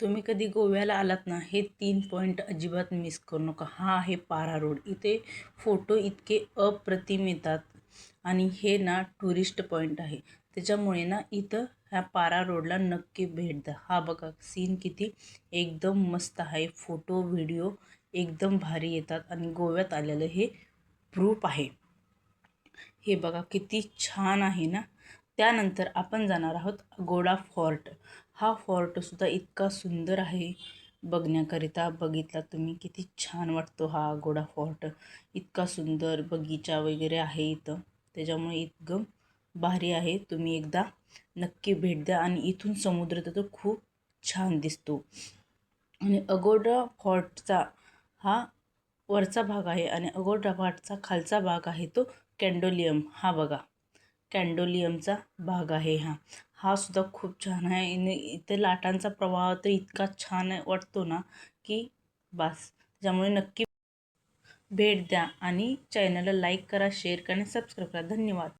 तुम्ही कधी गोव्याला आलात ना हे तीन पॉईंट अजिबात मिस करू नका. हा आहे पारा रोड. इथे फोटो इतके अप्रतिम येतात आणि हे ना टुरिस्ट पॉईंट आहे. त्याच्यामुळे ना इथं ह्या पारा रोडला नक्की भेट द्या. हा बघा सीन किती एकदम मस्त आहे. फोटो व्हिडिओ एकदम भारी येतात आणि गोव्यात आलेलं हे प्रूफ आहे. हे बघा किती छान आहे ना. त्यानंतर आपण जाणार आहोत अगोडा फॉर्ट. हा फॉर्टसुद्धा इतका सुंदर आहे. बघण्याकरिता बघितला तुम्ही किती छान वाटतो हा अगोडा फॉर्ट. इतका सुंदर बगीचा वगैरे आहे इथं. त्याच्यामुळे इतकं भारी आहे. तुम्ही एकदा नक्की भेट द्या आणि इथून समुद्र तर तो खूप छान दिसतो. आणि अगोडा फॉर्टचा हा वरचा भाग आहे आणि अगोडा फॉर्टचा खालचा भाग आहे तो कॅन्डोलियम. हा बघा. कॅन्डोलियमचा भाग आहे हा. हा सुद्धा खूप छान आहे. आणि इथे लाटांचा प्रवाह तर इतका छान वाटतो ना की बस. त्यामुळे नक्की भेट द्या आणि चॅनलला लाईक करा शेअर करा आणि सबस्क्राईब करा. धन्यवाद.